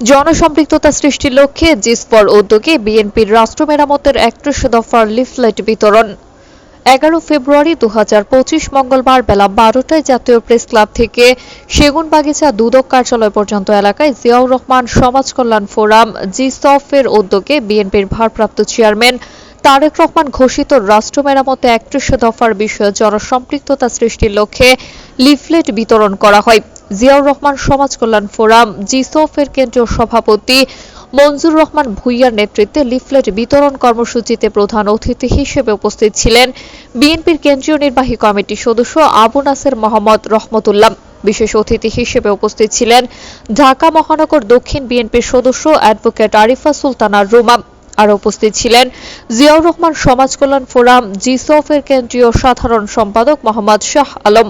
জনসম্পৃক্ততা সৃষ্টির লক্ষ্যে জিসপর উদ্যোগে বিএনপির রাষ্ট্র মেরামতের একত্রিশ দফার লিফলেট বিতরণ। এগারো ফেব্রুয়ারি দু হাজার পঁচিশ মঙ্গলবার বেলা বারোটায় জাতীয় প্রেস ক্লাব থেকে সেগুনবাগিচা দুদক কার্যালয় পর্যন্ত এলাকায় জিয়াউর রহমান সমাজ কল্যাণ ফোরাম জিসফের উদ্যোগে বিএনপির ভারপ্রাপ্ত চেয়ারম্যান তারেক রহমান ঘোষিত রাষ্ট্র মেরামতে একত্রিশ দফার বিষয়ে জনসম্পৃক্ততা সৃষ্টির লক্ষ্যে লিফলেট বিতরণ করা হয়। জিয়াউর রহমান সমাজ কল্যাণ ফোরাম, জিসফের কেন্দ্রীয় সভাপতি মঞ্জুর রহমান ভুইয়ার নেতৃত্বে লিফলেট বিতরণ কর্মসূচিতে প্রধান অতিথি হিসেবে উপস্থিত ছিলেন বিএনপির কেন্দ্রীয় নির্বাহী কমিটির সদস্য আবু নাসের মোহাম্মদ রহমতুল্লাহ। বিশেষ অতিথি হিসেবে উপস্থিত ছিলেন ঢাকা মহানগর দক্ষিণ বিএনপির সদস্য অ্যাডভোকেট আরিফা সুলতানা রুমা। আর উপস্থিত ছিলেন জিয়াউর রহমান সমাজ কল্যাণ ফোরাম, জিসফের কেন্দ্রীয় সাধারণ সম্পাদক মোহাম্মদ শাহ আলম।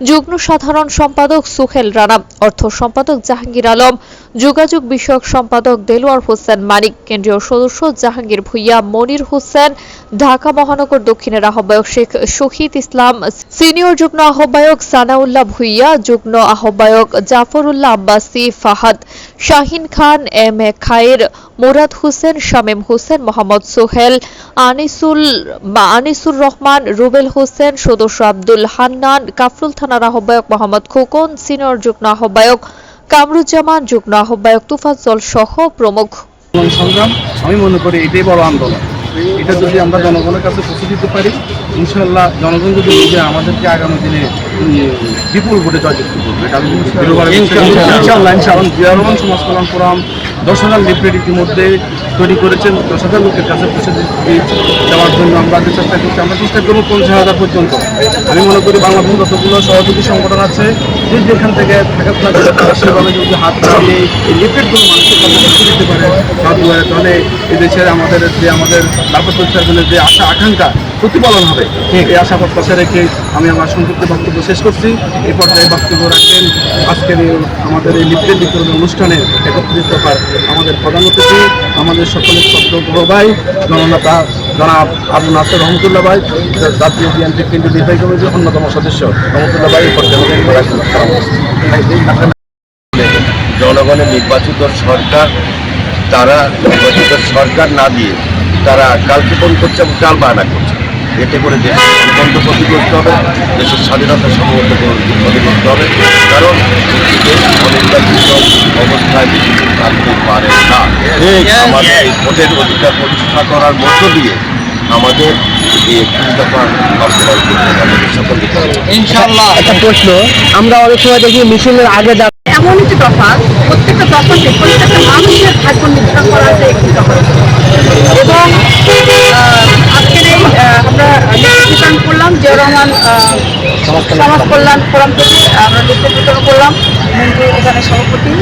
যুগ্ম সাধারণ সম্পাদক সুহেল রানা, অর্থ সম্পাদক জাহাঙ্গীর আলম, যোগাযোগ বিষয়ক সম্পাদক দেলোয়ার হোসেন মানিক, কেন্দ্রীয় সদস্য জাহাঙ্গীর ভুইয়া, মনির হোসেন, ঢাকা মহানগর দক্ষিণের আহ্বায়ক শেখ শহীদ ইসলাম, সিনিয়র যুগ্ম আহ্বায়ক সানাউল্লাহ ভুইয়া, যুগ্ম আহ্বায়ক জাফরুল্লাহ আব্বাসি ফাহাদ, শাহিন খান, এম এ খায়ের, মুরাদ হোসেন, শামীম হোসেন, মোহাম্মদ সোহেল আনিসুল বা আনিসুর রহমান রুবেল হোসেন সদস্য আব্দুল হান্নান কাফরুল থানার আহ্বায়ক মোহাম্মদ খোকন সিনিয়র যুগ্ম আহ্বায়ক কামরুজ্জামান যুগ্ম আহ্বায়ক তুফাজ্জল সহ প্রমুখ। সংগ্রাম আমি মনে করি এটাই বড় আন্দোলন। এটা যদি আমরা জনগণের কাছে পৌঁছে দিতে পারি ইনশাল্লাহ জনগণ যদি বুঝে আমাদেরকে আগামী দিনে বিপুল ভোটে জয়যুক্ত করবে। ইনশাল্লাহ ইনশাল্লাহ জিয়া রহমান সমাজ কল্যাণ ফোরাম দশ হাজার লিফলেট ইতিমধ্যে তৈরি করেছেন হাজার লোকের কাছে পৌঁছে দেওয়ার জন্য আমরা যে চেষ্টা করছি। আমরা চেষ্টা করব পঞ্চাশ হাজার পর্যন্ত। আমি মনে করি বাংলাদেশের যতগুলো সহযোগী সংগঠন আছে, যে যেখান থেকে সেভাবে যদি হাত বাড়িয়ে এই লিফলেটগুলো মানুষের কাছে পৌঁছে দিতে পারে, তাহলে এদেশের দেশের আমাদের যে আমাদের চেয়ারম্যানের যে আশা, আকাঙ্ক্ষা প্রতিপালন হবে। এই আশা প্রত্যাশা রেখে আমি আমার সংক্ষিপ্ত বক্তব্য শেষ করছি। এই পর্যায়ে বক্তব্য রাখবেন আজকের আমাদের এই লিফলেট বিতরণ অনুষ্ঠানে একত্রিত হওয়ার আমাদের প্রধান অতিথি আমাদের সকলের শব্দ বড় ভাই জননেতা জনাব আবু নাসর রহমতুল্লাহ ভাই জাতীয় বিএনপি কেন্দ্রীয় নির্বাহী কমিটির অন্যতম সদস্য রহমতুল্লাহ ভাই এই পর্যায়ে আমাদের জনগণের নির্বাচিত সরকার তারা নির্বাচিত সরকার না দিয়ে তারা কালক্ষেপণ করছে এবং কাল বায়না করছে। এতে করে দেশের গণতন্ত্র ক্ষতিগ্রস্ত হবে। দেশের স্বাধীনতা সম্ভবত ক্ষতিগ্রস্ত হবে। কারণ অবস্থায় বেশি দিন থাকতে পারে না। আমাদের এই ভোটের অধিকার প্রতিষ্ঠা করার মধ্য দিয়ে আমাদের করতে একটা প্রশ্ন আমরা অনেক সময় দেখি মিছিলের আগে এমন একটি দফা প্রত্যেকটা দফাতে প্রত্যেকটা মানুষের ভাগ্য নির্ধারণ করা আছে একটি দফা বিতরণ করলাম জিয়া রহমান সমাজ কল্যাণ ফোরাম। থেকে আমরা লিখিত বিতরণ করলাম। মন্ত্রী এখানে সভাপতি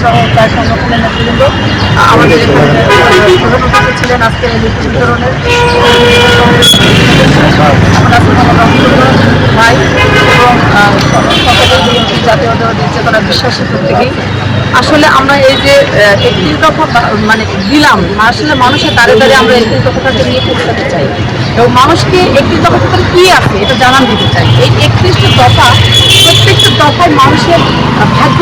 সহ তার সংগঠনের নেতৃবৃন্দ আমাদের এখানে ছিলেন এই লিখিত বিতরণের ভাই এবং জাতীয় চেতনা বিশ্বাসের প্রত্যেকেই। আসলে আমরা এই যে একত্রিশ দফা মানে দিলাম আসলে মানুষের দাঁড়ে দাঁড়িয়ে আমরা একত্রিশ দফাটাকে নিয়ে পৌঁছাতে চাই। এবং মানুষকে একত্রিশ দফা ভিতরে কী আছে এটা জানান দিতে চাই। এই একত্রিশটা দফা, প্রত্যেকটা দফায় মানুষের ভাগ্য